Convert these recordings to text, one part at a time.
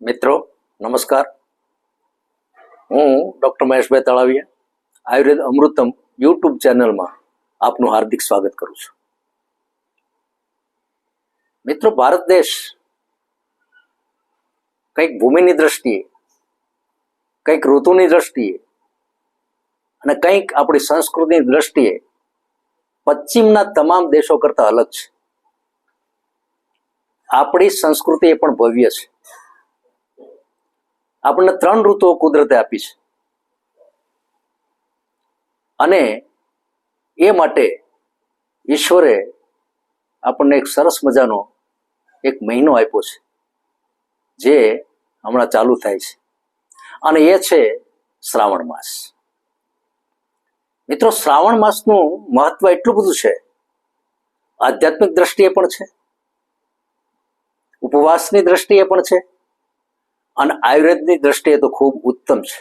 મિત્રો, નમસ્કાર. હું ડૉક્ટર મહેશભાઈ તળાવિયા, આયુર્વેદ અમૃતમ યુટ્યુબ ચેનલમાં આપનું હાર્દિક સ્વાગત કરું છું. મિત્રો, ભારત દેશ કંઈક ભૂમિની દ્રષ્ટિએ, કંઈક ઋતુની દ્રષ્ટિએ અને કંઈક આપણી સંસ્કૃતિની દ્રષ્ટિએ પશ્ચિમના તમામ દેશો કરતાં અલગ છે. આપણી સંસ્કૃતિ એ પણ ભવ્ય છે. આપણને ત્રણ ઋતુઓ કુદરતે આપી છે. અને એ માટે ઈશ્વરે આપણને એક સરસ મજાનો એક મહિનો આપ્યો છે, જે હમણાં ચાલુ થાય છે. અને એ છે શ્રાવણ માસ. મિત્રો, શ્રાવણ માસનું મહત્વ એટલું બધું છે, આધ્યાત્મિક દ્રષ્ટિએ પણ છે, ઉપવાસની દ્રષ્ટિએ પણ છે અને આયુર્વેદની દ્રષ્ટિએ તો ખૂબ ઉત્તમ છે.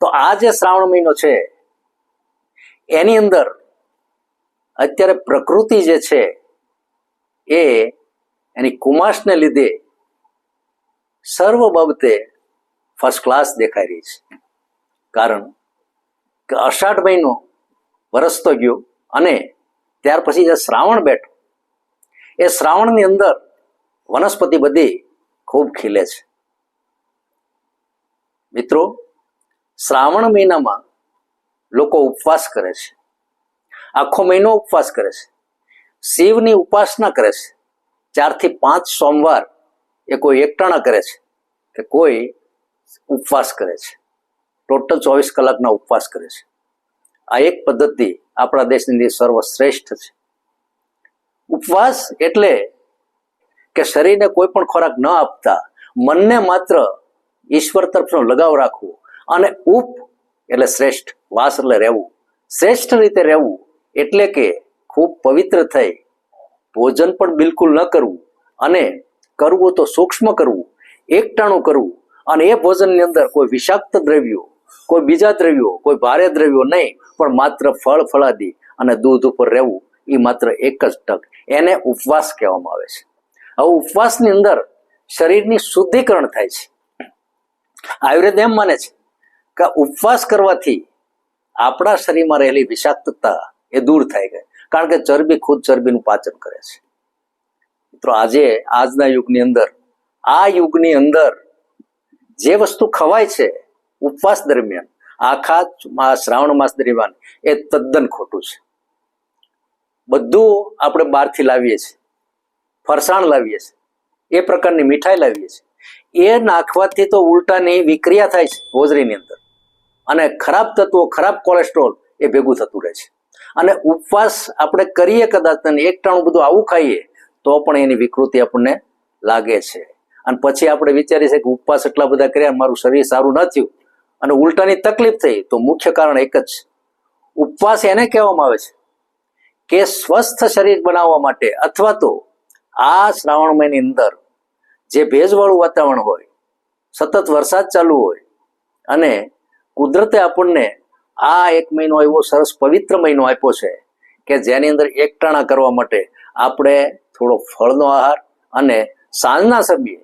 તો આ જે શ્રાવણ મહિનો છે, એની અંદર અત્યારે પ્રકૃતિ જે છે, એ એની કુમાશને લીધે સર્વ બાબતે ફર્સ્ટ ક્લાસ દેખાઈ રહી છે. કારણ કે અષાઢ મહિનો વરસતો ગયો અને ત્યાર પછી જે શ્રાવણ બેઠો, એ શ્રાવણની અંદર વનસ્પતિ બધી ખૂબ ખીલે છે. મિત્રો, શ્રાવણ મહિનામાં લોકો ઉપવાસ કરે છે. આખો મહિનો ઉપવાસ કરે છે. શિવની ઉપાસના કરે છે. ચારથી પાંચ સોમવાર એ કોઈ એકટાણા કરે છે કે કોઈ ઉપવાસ કરે છે. ટોટલ ચોવીસ કલાકના ઉપવાસ કરે છે. આ એક પદ્ધતિ આપણા દેશની સર્વશ્રેષ્ઠ છે. ઉપવાસ એટલે કે શરીરને કોઈ પણ ખોરાક ન આપતા, મનને માત્ર ઈશ્વર તરફનો લગાવ રાખવો અને ઉપ એટલે શ્રેષ્ઠ, વાસ એટલે રહેવું. શ્રેષ્ઠ રીતે રહેવું એટલે કે ખૂબ પવિત્ર થઈ, ભોજન પણ બિલકુલ ન કરવું અને કરવું તો સૂક્ષ્મ કરવું, એકટાણું કરવું અને એ ભોજનની અંદર કોઈ વિષાક્ત દ્રવ્યો, કોઈ બીજા દ્રવ્યો, કોઈ ભારે દ્રવ્યો નહીં, પણ માત્ર ફળ, ફળાદી અને દૂધ ઉપર રહેવું, એ માત્ર એક જ ટક એને ઉપવાસ કહેવામાં આવે છે. હવે ઉપવાસની અંદર શરીરની શુદ્ધિકરણ થાય છે. આયુર્વેદ એમ માને છે કે ઉપવાસ કરવાથી આપણા શરીરમાં રહેલી વિષાક્તતા એ દૂર થાય ગઈ કારણ કે ચરબી ખુદ ચરબીનું પાચન કરે છે. મિત્રો, આજે આજના યુગની અંદર, આ યુગની અંદર જે વસ્તુ ખવાય છે ઉપવાસ દરમિયાન, આખા શ્રાવણ માસ દરમિયાન, એ તદ્દન ખોટું છે. બધું આપણે બહારથી લાવીએ છીએ. ફરસાણ લાવીએ છીએ. એ પ્રકારની મીઠાઈ લાવીએ છીએ. એ નાખવાથી તો ઉલટાની વિક્રિયા થાય છે હોજરીની અંદર. અને ખરાબ તત્વો, ખરાબ કોલેસ્ટ્રોલ એ ભેગું થતું રહે છે. અને ઉપવાસ આપણે કરીએ કદાચ એક ટાણું બધું આવું ખાઈએ, તો પણ એની વિકૃતિ આપણને લાગે છે. અને પછી આપણે વિચારીએ છીએ કે ઉપવાસ એટલા બધા કર્યા, મારું શરીર સારું ન થયું અને ઉલટાની તકલીફ થઈ, તો મુખ્ય કારણ એક જ ઉપવાસ એને કહેવામાં આવે છે કે સ્વસ્થ શરીર બનાવવા માટે અથવા તો આ શ્રાવણ મહિની અંદર જે ભેજવાળું વાતાવરણ હોય, સતત વરસાદ ચાલુ હોય અને કુદરતે આપણને આ એક મહિનો એવો સરસ પવિત્ર મહિનો આપ્યો છે કે જેની અંદર એકટાણા કરવા માટે આપણે થોડો ફળનો આહાર અને સાંજના સમયે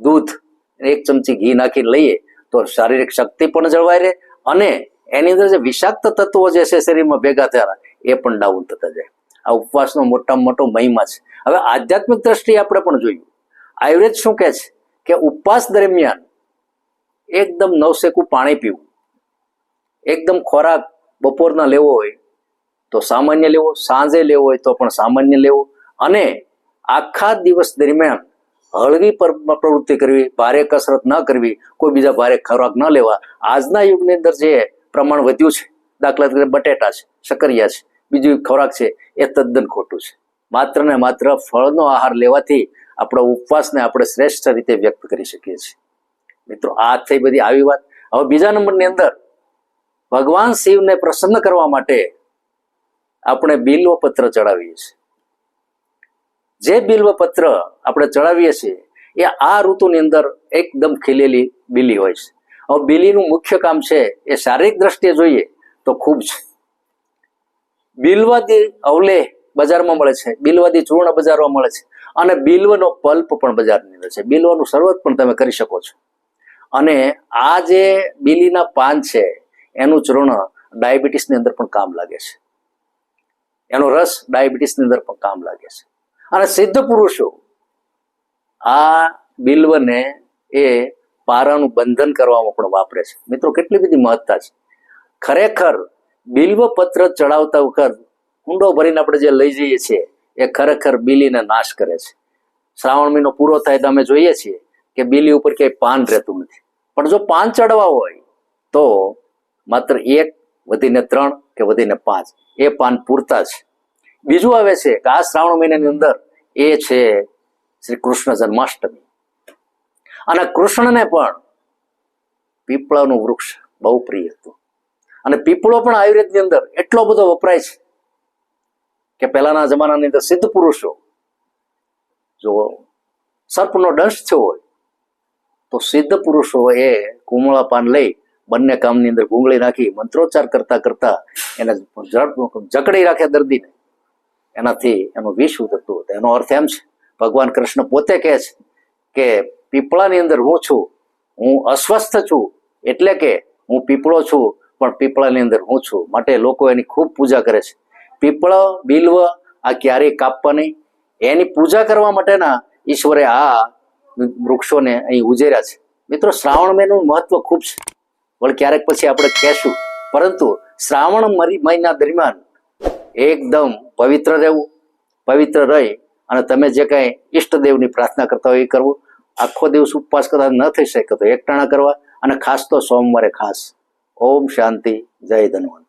દૂધ એક ચમચી ઘી નાખી લઈએ તો શારીરિક શક્તિ પણ જળવાય રહે અને એની અંદર જે વિષાક્ત તત્વો જે છે શરીરમાં ભેગા થયા એ પણ ડાઉન થતા જાય. આ ઉપવાસનો મોટામાં મોટો મહિમા છે. હવે આધ્યાત્મિક દ્રષ્ટિએ આપણે પણ જોયું. આયુર્વેદ શું કહે છે? કે ઉપવાસ દરમિયાન એકદમ નવસેકું પાણી પીવું. એકદમ ખોરાક બપોરના લેવો હોય તો સામાન્ય લેવો, સાંજે લેવો હોય તો પણ સામાન્ય લેવો. અને આખા દિવસ દરમિયાન હળવી પર- પ્રવૃત્તિ કરવી, ભારે કસરત ન કરવી, કોઈ બીજા ભારે ખોરાક ન લેવા. આજના યુગની અંદર જે પ્રમાણ વધ્યું છે, દાખલા તરીકે બટેટા છે શકરિયા છે, બીજું ખોરાક છે, એ તદ્દન ખોટું છે. માત્ર ને માત્ર ફળનો આહાર લેવાથી આપણો ઉપવાસને આપણે શ્રેષ્ઠ રીતે વ્યક્ત કરી શકીએ છીએ. મિત્રો, આ થઈ બધી આવી વાત. હવે બીજા નંબરની અંદર, ભગવાન શિવને પ્રસન્ન કરવા માટે આપણે બિલ્વ પત્ર ચડાવીએ છીએ. જે બિલ્વ પત્ર આપણે ચડાવીએ છીએ, એ આ ઋતુની અંદર એકદમ ખીલેલી બીલી હોય છે. હવે બીલીનું મુખ્ય કામ છે, એ શારીરિક દ્રષ્ટિએ જોઈએ તો ખૂબ છે બિલવાદી અવલે બજારમાં મળે છે. બિલવાદી ચૂર્ણ બજારમાં મળે છે. અને બિલ્વનો પલ્પ પણ બજારની અંદર છે. બિલવાનું શરબત પણ તમે કરી શકો છો. અને આ જે બીલીના પાન છે, એનું ચૂર્ણ ડાયાબિટીસની અંદર પણ કામ લાગે છે. એનો રસ ડાયાબિટીસની અંદર પણ કામ લાગે છે. અને સિદ્ધ પુરુષો, આ બિલ્વને એ પારાનું બંધન કરવામાં પણ વાપરે છે. મિત્રો, કેટલી બધી મહત્તા છે. ખરેખર બિલ્વ પત્ર ચડાવતા વખત ઊંડો ભરીને આપણે જે લઈ જઈએ છીએ, એ ખરેખર બીલીને નાશ કરે છે. શ્રાવણ મહિનો પૂરો થાય તો અમે જોઈએ છીએ કે બીલી ઉપર ક્યાંય પાન રહેતું નથી. પણ જો પાન ચડવા હોય, તો માત્ર એક, વધીને ત્રણ કે વધીને પાંચ, એ પાન પૂરતા છે. બીજું આવે છે કે આ શ્રાવણ મહિનાની અંદર એ છે શ્રી કૃષ્ણ જન્માષ્ટમી. અને કૃષ્ણને પણ પીપળાનું વૃક્ષ બહુ પ્રિય હતું. અને પીપળો પણ આયુર્વેદની અંદર એટલો બધો વપરાય છે કે પહેલાના જમાનાની અંદર સિદ્ધ પુરુષો જો સર્પનો દંશ થયો હોય, તો સિદ્ધ પુરુષો એ કુમળા પાન લઈ બંને કામની અંદર ગુંગળી નાખી, મંત્રોચ્ચાર કરતા કરતા એને જકડી રાખે દર્દીને. એનાથી એનું વિષ ઉતરતું હતું. એનો અર્થ એમ છે, ભગવાન કૃષ્ણ પોતે કહે છે કે પીપળાની અંદર હું છું, હું અસ્વસ્થ છું, એટલે કે હું પીપળો છું, પણ પીપળાની અંદર હું છું. માટે લોકો એની ખૂબ પૂજા કરે છે. પીપળ, બિલ્વ, આ ક્યારેય કાપવા નહીં. એની પૂજા કરવા માટેના ઈશ્વરે આ વૃક્ષોને અહીં ઉજેર્યા છે. મિત્રો, શ્રાવણ મહિનાનું મહત્વ ખૂબ છે. પણ ક્યારેક પછી આપણે કહેશું. પરંતુ શ્રાવણ મહિના દરમિયાન એકદમ પવિત્ર રહેવું, પવિત્ર રહી અને તમે જે કાંઈ ઈષ્ટદેવની પ્રાર્થના કરતા હોય એ કરવું. આખો દિવસ ઉપવાસ કરતા ન થઈ શકે તો એકટાણા કરવા અને ખાસ તો સોમવારે ખાસ. ઓમ શાંતિ, જય ધન્વંત.